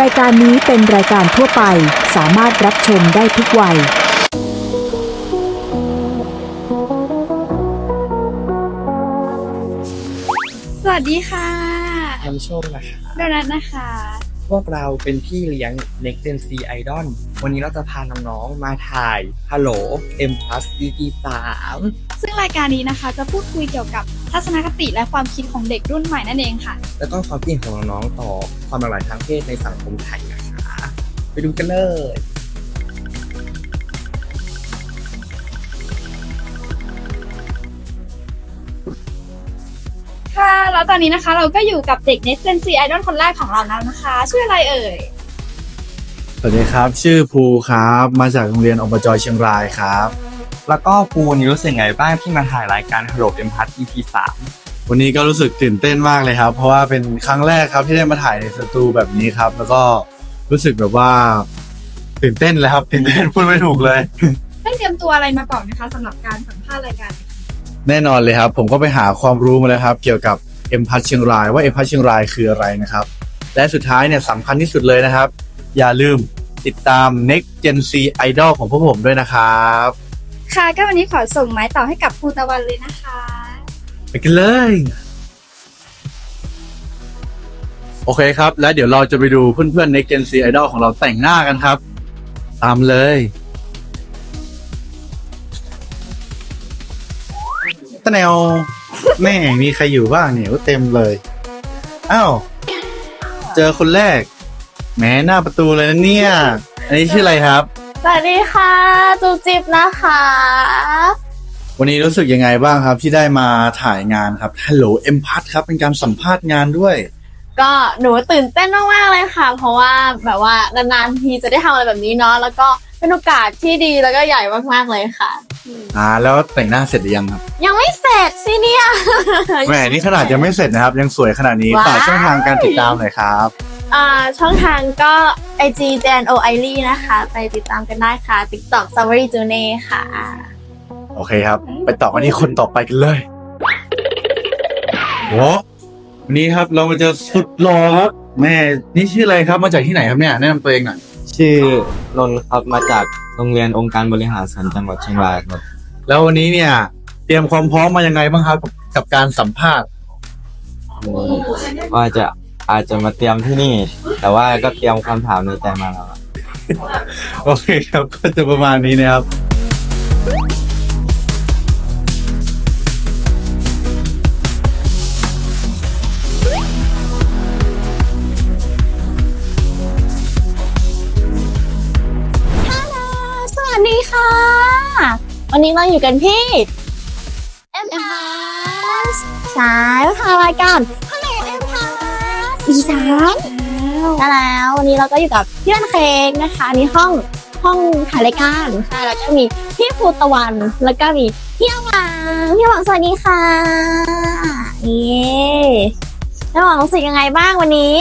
รายการนี้เป็นรายการทั่วไป สามารถรับชมได้ทุกวัย สวัสดีค่ะนำโชคนะคะ โดนัทนะคะ พวกเราเป็นพี่เลี้ยง Next Gen C Idol วันนี้เราจะพาน้องๆมาถ่าย Hello M Plus EP 3ซึ่งรายการนี้นะคะจะพูดคุยเกี่ยวกับทัศนคติและความคิดของเด็กรุ่นใหม่นั่นเองค่ะ แล้วก็ความคิดเห็นของน้องๆต่อความหลากหลายทางเพศในสังคมไทยนะคะ ไปดูกันเลย แล้วตอนนี้นะคะ เราก็อยู่กับเด็ก Next Gen Z Idol คนแรกของเราแล้วนะคะ ชื่ออะไรเอ่ย สวัสดีครับ ชื่อภูครับ มาจากโรงเรียนอบจเชียงรายครับ แล้วก็ปูนี่รู้สึกไงบ้างที่มาถ่ายรายการ Hello M Plus EP 3วันนี้ก็รู้สึกตื่นเต้นมากเลยครับ เพราะว่าเป็นครั้งแรกครับที่ได้มาถ่ายในสตูแบบนี้ครับ แล้วก็รู้สึกแบบว่า ตื่นเต้นเลยครับตื่นเต้นพูดไม่ถูกเลยได้เตรียมตัวอะไรมาก่อนนะคะสำหรับการสัมภาษณ์รายการนี้แน่นอนเลยครับ ผมก็ไปหาความรู้มาแล้วครับ เกี่ยวกับเอ็มพัทเชียงรายว่าเอ็มพัทเชียงรายคืออะไรนะครับ และสุดท้ายเนี่ยสำคัญที่สุดเลยนะครับ อย่าลืมติดตาม Next Gen C Idol ของพวกผมด้วยนะครับ ค่ะก็วันนี้ขอส่งไม้ต่อให้กับภูตะวันเลยนะคะ ไปกันเลย โอเคครับ แล้วเดี๋ยวเราจะไปดูเพื่อนๆ Next Gen C Idol ของเราแต่งหน้ากันครับ ตามเลยตะแนว แม่มีใครอยู่บ้างเนี่ยก็เต็มเลย อ้าว เจอคนแรก แหม้หน้าประตูเลยนะเนี่ย อันนี้ชื่ออะไรครับ สวัสดีค่ะ จูจิบนะคะ วันนี้รู้สึกยังไงบ้างครับที่ได้มาถ่ายงานครับ Hello M p a t ครับ เป็นการสัมภาษณ์งานด้วย ก็หนูตื่นเต้นมากๆเลยค่ะ เพราะว่าแบบว่านานๆทีจะได้ทำอะไรแบบนี้เนาะ แล้วก็เป็นโอกาสที่ดีแล้วก็ใหญ่มากๆเลยค่ะ อ่าแล้วแต่งหน้าเสร็จหรือยังครับยังไม่เสร็จสิเนี่ย แหมนี่ขนาดยังไม่เสร็จนะครับ ยังสวยขนาดนี้ว้าว ฝากช่องทางการติดตามหน่อยครับ อ่าช่องทางก็ IG j n o i l y นะคะ ไปติดตามกันได้ค่ะ TikTok s u m m e r y j u n e ค่ะ โอเคครับ ไปต่อกันที่คนต่อไปกันเลยโอ้วันนี้ครับเรามาเจอสุดหล่อครับ แม่นี่ชื่ออะไรครับมาจากที่ไหนครับเนี่ยแนะนำตัวเองหน่อย ชื่อนนท์ครับมาจากโรงเรียนองค์การบริหารส่วนจังหวัดเชียงรายครับ แล้ววันนี้เนี่ย เตรียมความพร้อมมายังไงบ้างครับกับการสัมภาษณ์ ว่าจะอาจจะมาเตรียมที่นี่ แต่ว่าก็เตรียมคำถามในใจมาแล้วครับ โอเคครับก็จะประมาณนี้นะครับ นนี้เราอยู่กันที่ M p a s ใช่ทางรายการ Hello M p a s อีสานได้แล้ววันนี้เราก็อยู่กับพี่วันเค้กนะคะอันนี้ห้องห้องถ่ายรายการใช่แล้วก็มีพี่ภูตะวันแล้วก็มีพี่หวังพี่หวังสวัสดีค่ะนี่พี่หวังรู้สึกยังไงบ้างวันนี้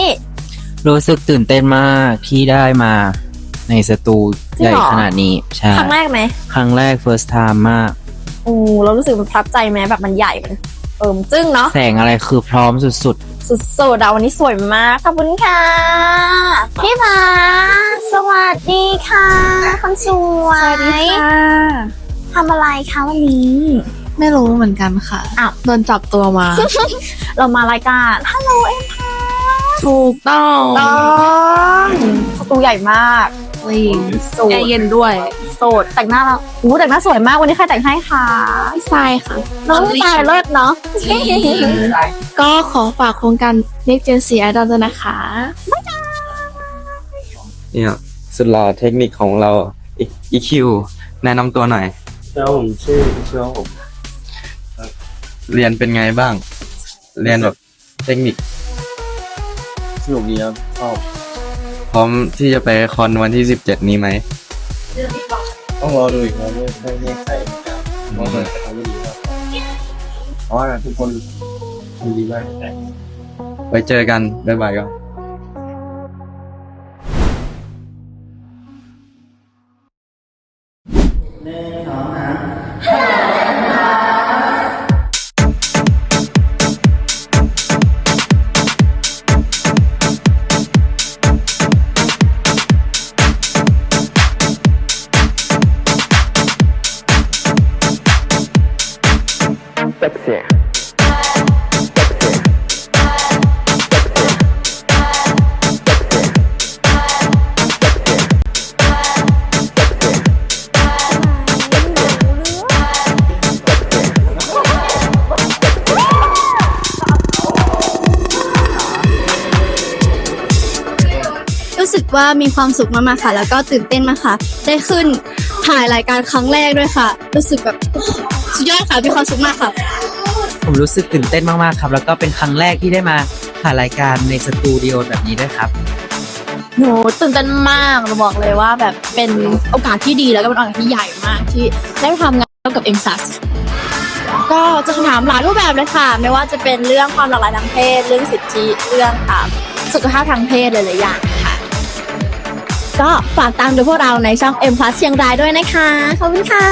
รู้สึกตื่นเต้นมากที่ได้มาในสตู จริใหงญ่เหรอขนาดนี้ใช่ครั้งแรกไหมครั้งแรก first time มาก โอ้เรารู้สึกมันประทับใจไหมแบบมันใหญ่มันเอิมจึ้งเนาะแสงอะไรคือพร้อมสุดสุดๆอะวันนี้สวยมากขอบคุณค่ะ พี่ผาสวัสดีค่ะคนสวยสวัสดีค่ะ ทำอะไรคะวันนี้ ไม่รู้เหมือนกันค่ะอ้าว โดนจับตัวมา เรามารายการฮัลโหลเอ็มพาถูกต้อง ต้องสตูใหญ่มาก ลิงโสแอดร์เย็นด้วย โสด แต่งหน้าแล้วอู้แต่งหน้าสวยมาก วันนี้ใครแต่งให้คะพี่ทรายค่ะ น้องตายเลิศเนาะ ก็ขอฝากโครงการ Next Gen 4 Idol ด้วยนะคะเนี่ยสุดหล่อเทคนิคของเรา EQ แนะนำตัวหน่อย แล้วผมชื่อชื่อผมเรียนเป็นไงบ้าง เรียนแบบเทคนิคสนุกดีครับชอบ พร้อมที่จะไปคอนวันที่17นี้ไหมต้องรอดูอีกนะไม่ไม่แน่ใจเหมือนกันว่ามันจะทำได้ดีมากเพราะว่าทุกคนทำดีมากไว้เจอกันบ๊ายบายครับ Pepsi. รู้สึกว่ามีความสุขมากๆค่ะ แล้วก็ตื่นเต้นมากค่ะ ได้ขึ้นถ่ายรายการครั้งแรกด้วยค่ะ รู้สึกแบบ สุดยอดค่ะมีความสุขมากค่ะ ผมรู้สึกตื่นเต้นมากๆครับ แล้วก็เป็นครั้งแรกที่ได้มาถ่ายรายการในสตูดิโอแบบนี้ด้วยครับโหตื่นเต้นมากเราบอกเลยว่าแบบเป็นโอกาสที่ดีแล้วก็เป็นโอกาสที่ใหญ่มากที่ได้ทำงานร่วมกับ m s a s ก็จะคำถามหลายรูปแบบเลยค่ะ ไม่ว่าจะเป็นเรื่องความหลากหลายทางเพศ เรื่องสิทธิเรื่องอ่าสุขภาพทางเพศหลายๆอย่างค่ะ ก็ฝากตามดูพวกเราในช่อง M Plus เชียงรายด้วยนะคะ ขอบคุณค่ะ